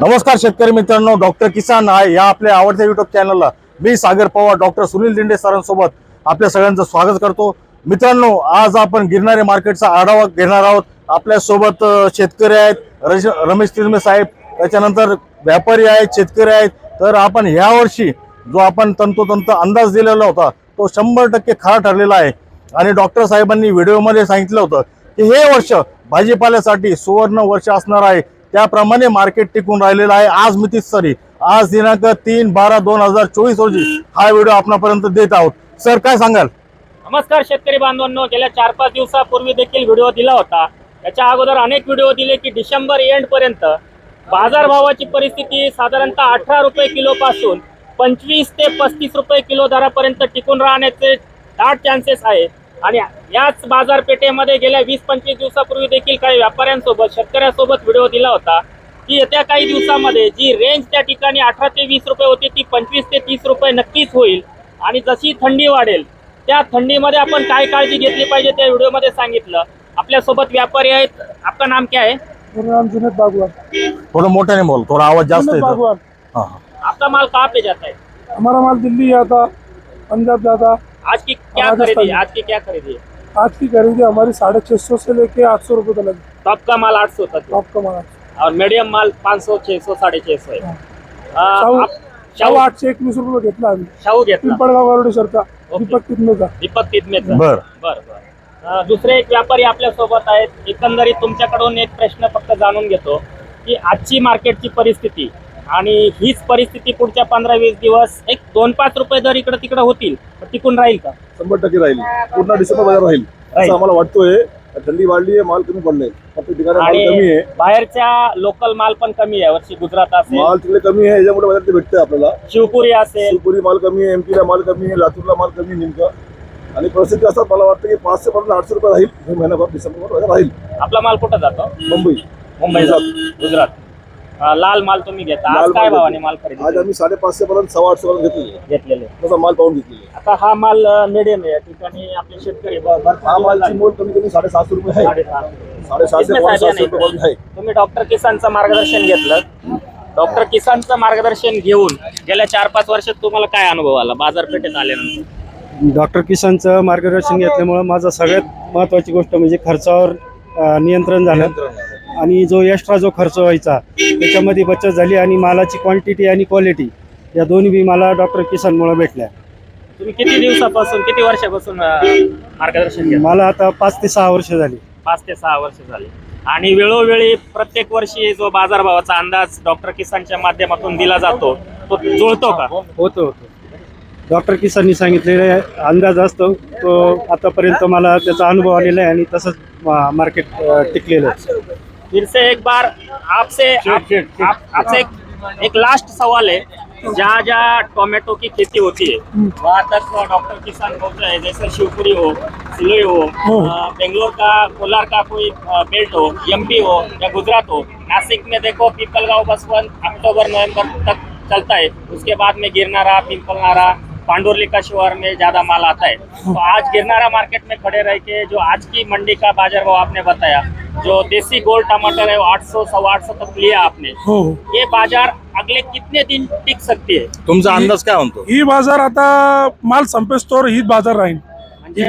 नमस्कार शेतकरी मित्रांनो डॉक्टर किसान आहे या आपल्या आवडत्या युट्यूब चॅनलला मी सागर पवार डॉक्टर सुनील दिंडे सरांसोबत आपल्या सगळ्यांचं स्वागत करतो. मित्रांनो आज आपण गिरणारे मार्केटचा आढावा घेणार आहोत. आपल्यासोबत शेतकरी आहेत रमेश तिरमे साहेब. त्याच्यानंतर व्यापारी आहेत शेतकरी आहेत. तर आपण ह्या वर्षी जो आपण तंतोतंत अंदाज दिलेला होता तो शंभर टक्के खरा ठरलेला आहे. आणि डॉक्टर साहेबांनी व्हिडिओमध्ये सांगितलं होतं की हे वर्ष भाजीपाल्यासाठी सुवर्ण वर्ष असणार आहे. त्याप्रमाणे मार्केट टिकून राहिलेलं आहे. आज मितीस सरी आज दिनांक तीन बारा दोन हजार चोवीस रोजी हा व्हिडिओ आपणापर्यंत देत आहोत. सर काय सांगाल? नमस्कार शेतकरी बांधवांनो गेल्या चार पाच दिवसापूर्वी देखील व्हिडिओ दिला होता. त्याच्या अगोदर अनेक व्हिडिओ दिले की डिसेंबर एंड पर्यंत बाजारभावाची परिस्थिती साधारणतः अठरा रुपये किलो पासून पंचवीस ते पस्तीस रुपये किलो दरापर्यंत टिकून राहण्याचे दाट चान्सेस आहे आणि याच बाजारपेठेमध्ये गेल्या वीस पंचवीस दिवसापूर्वी देखील काही व्यापाऱ्यांसोबत शेतकऱ्यांसोबत व्हिडिओ दिला होता की येत्या काही दिवसामध्ये जी रेंज त्या ठिकाणी अठरा ते वीस रुपये होती ती पंचवीस ते तीस रुपये नक्कीच होईल. आणि जशी थंडी वाढेल त्या थंडीमध्ये आपण काय काळजी घेतली पाहिजे त्या व्हिडिओमध्ये सांगितलं. आपल्यासोबत व्यापारी आहेत. आपका नाम क्या है? मेरा नाम जुनेद बागवान. थोडं मोठ्याने बोल थोडा आवाज जास्त जुनेद येतो बागवान. हा, हा. आपका माल कहाँ पे जाता है? हमारा माल दिल्ली जाता पंजाब जाता. आज की क्या खरीदी। आज की क्या खरीदी? है आज की खरीदी हमारी साढ़े छः सौ से लेके आठ सौ रुपये तक टॉप का माल आठ सौ तक टॉप का माल और मीडियम माल पाच सौ छे सौ साडे छे सौ. आ, शाहू आठशे एकवीस रुपये घेतला आम्ही। शाहू घेतला। पिंपळगाव वरडेश्वरचा ओके. दीपक तिथमेचा दीपक तिथमेचा बर। बर दुसरे एक व्यापारी आपल्यासोबत आहेत. एकंदरीत तुमच्याकडून एक प्रश्न फक्त जाणून घेतो की आजची मार्केटची परिस्थिती आणि हीच परिस्थिती पुढच्या पंधरा वीस दिवस एक दोन पाच रुपये दर इकडे तिकडे होतील पण टिकून राहील का? शंभर टक्के राहील. पूर्ण डिसेंबर बाजार राहील राहील. असं आम्हाला वाटतोय. थंडी वाढली आहे माल कमी ठिकाणी माल कमी आणि आहे. बाहेरच्या लोकल माल पण कमी आहे. वर्षी गुजरात असेल. माल तिकडे कमी आहे याच्यामुळे बाजार ते भेटतंय आपल्याला. शिवपुरी असेल. शिवपुरी माल कमी आहे एमपीला माल कमी आहे लातूरला माल कमी आहे नेमकं. आणि परिस्थिती असं मला वाटतं की पाचशे पर्यंत आठशे रुपये राहील. हे महिनाभर डिसेंबर राहील. आपला माल कुठं जातो? मुंबई. मुंबई गुजरात. लाल माल तुम्ही घेता. आज लाल काय माल भावाने. माल आज खरेदी आम्ही साडेपाचशे पर्यंत सव्वा आठशे पर्यंत घेतलेले घेतलेले तसा माल पाहून घेतलेले आता हा माल मिडियम आहे. या ठिकाणी आपले शेतकरी ब- भरपूर हा मालची. मोल कमी कमी साडेसहाशे रुपये आहे. साडेसहा. साडेसहाशे साध्या सातशे रुपये नाही. पर्यंत आहे. तुम्ही डॉक्टर किसानचं मार्गदर्शन घेतलं. डॉक्टर किसानचं मार्गदर्शन घेऊन गेल्या चार पाच वर्षात तुम्हाला काय अनुभव आला? बाजारपेठेत आल्यानंतर. डॉक्टर किसानचं मार्गदर्शन घेतल्यामुळं माझा सगळ्यात महत्त्वाची गोष्ट म्हणजे खर्चावर अ, नियंत्रण झालं. आणि जो एक्स्ट्रा जो खर्च व्हायचा त्याच्यामध्ये बचत झाली आणि मालाची क्वांटिटी आणि क्वालिटी या दोन्ही बी मला डॉक्टर किसानमुळे भेटल्या. तुम्ही किती दिवसापासून किती वर्षापासून अं, मार्गदर्शन मला आता पाच ते सहा वर्ष झाली. पाच ते सहा वर्ष झाले. आणि वेळोवेळी प्रत्येक वर्षी जो बाजारभावाचा अंदाज डॉक्टर किसानच्या माध्यमातून दिला जातो तो जुळतो का? होतो होतो. डॉक्टर किसाननी सांगितलेले अंदाज असतो तो आतापर्यंत मला त्याचा अनुभव आलेला आहे आणि तसंच मार्केट टिकलेलं आहे. फिर से एक बार आपसे आप, आप, आपसे एक, एक लास्ट सवाल है। जहाँ जहाँ टोमेटो की खेती होती है वहाँ तक डॉक्टर किसान पहुँचा है। जैसे शिवपुरी हो सिलोई हो बेंगलोर का कोलार का कोई बेल्ट हो एमपी हो या गुजरात हो नासिक में देखो पीपल पीपलगांव बसवंत अक्टूबर नवंबर तक चलता है। उसके बाद में गिरनारा पिंपलनारा पांडुरली का शिवर में ज्यादा माल आता है। तो आज गिरनारा मार्केट में खड़े रह के जो आज की मंडी का बाजार भाव आपने बताया जो देसी गोल्ड टमाटर है वो आठ सौ सवा आठ सौ तक लिया आपने। हो ये बाजार अगले कितने दिन टिक सकती है? तुमचा अंदाज काय म्हणतो? ही बाजार आता माल संपेस्तोवर हीच बाजार राहील. म्हणजे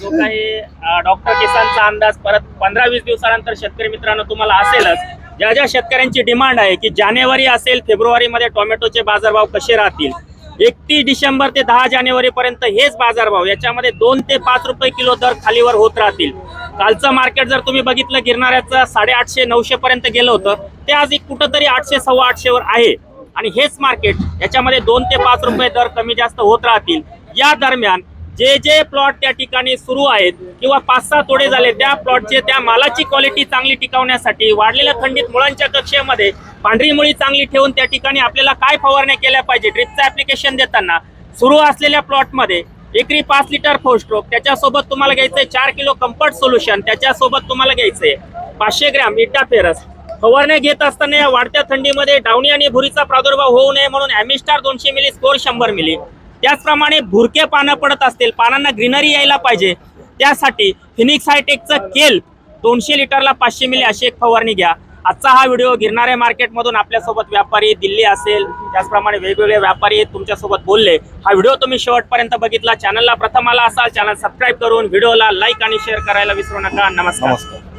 जो काही डॉक्टर किसानचा अंदाज परत पंधरा वीस दिवसानंतर शेतकरी मित्रांनो तुम्हाला असेलच ज्या ज्या शेतकऱ्यांची डिमांड आहे की जानेवारी असेल फेब्रुवारीमध्ये टोमॅटोचे बाजारभाव कसे राहतील एकतीस डिसेंबर ते दहा जानेवारी पर्यंत हेच बाजारभाव. याच्यामध्ये दोन ते पाच रुपये किलो दर खालीवर होत राहतील. कालचं मार्केट जर तुम्ही बघितलं गिरणाऱ्याचं साडेआठशे नऊशे पर्यंत गेलं होतं. ते आज एक कुठंतरी आठशे सव्वा आठशेवर आहे. आणि हेच मार्केट याच्यामध्ये दोन ते पाच रुपये दर कमी जास्त होत राहतील. या दरम्यान जे जे प्लॉट त्या ठिकाणी सुरू आहेत किंवा पाच सहा तोडे झाले त्या प्लॉटचे त्या मालाची क्वालिटी चांगली टिकवण्यासाठी वाढलेल्या थंडीत मुळांच्या कक्षेमध्ये पांढरी मुळी चांगली ठेवून त्या ठिकाणी आपल्याला काय फवारण्या केल्या पाहिजे? ड्रिपचं ऍप्लिकेशन देताना सुरू असलेल्या प्लॉटमध्ये एकरी पाच लिटर फोस्ट्रोक त्याच्यासोबत तुम्हाला घ्यायचंय चार किलो कम्फर्ट सोल्युशन त्याच्यासोबत तुम्हाला घ्यायचंय पाचशे ग्रॅम इटा फेरस फवारण्या घेत असताना या वाढत्या थंडीमध्ये डावणी आणि भुरीचा प्रादुर्भाव होऊ नये म्हणून ॲमिस्टार दोनशे मिली स्कोर शंभर मिली त्याचप्रमाणे भुरके पानं पडत असतील पानांना ग्रीनरी यायला पाहिजे. त्यासाठी फिनिक्स हायटेकचं केल दोनशे लिटरला पाचशे मिली अशी एक फवारणी घ्या. आजचा हा व्हिडिओ गिरणारे मार्केटमधून आपल्यासोबत व्यापारी दिल्ली असेल त्याचप्रमाणे वेगवेगळे व्यापारी तुमच्यासोबत बोलले. हा व्हिडिओ तुम्ही शेवटपर्यंत बघितला. चॅनलला प्रथम आला असाल चॅनल सबस्क्राईब करून व्हिडिओला लाईक आणि शेअर करायला विसरू नका. नमस्कार. नमस्कार.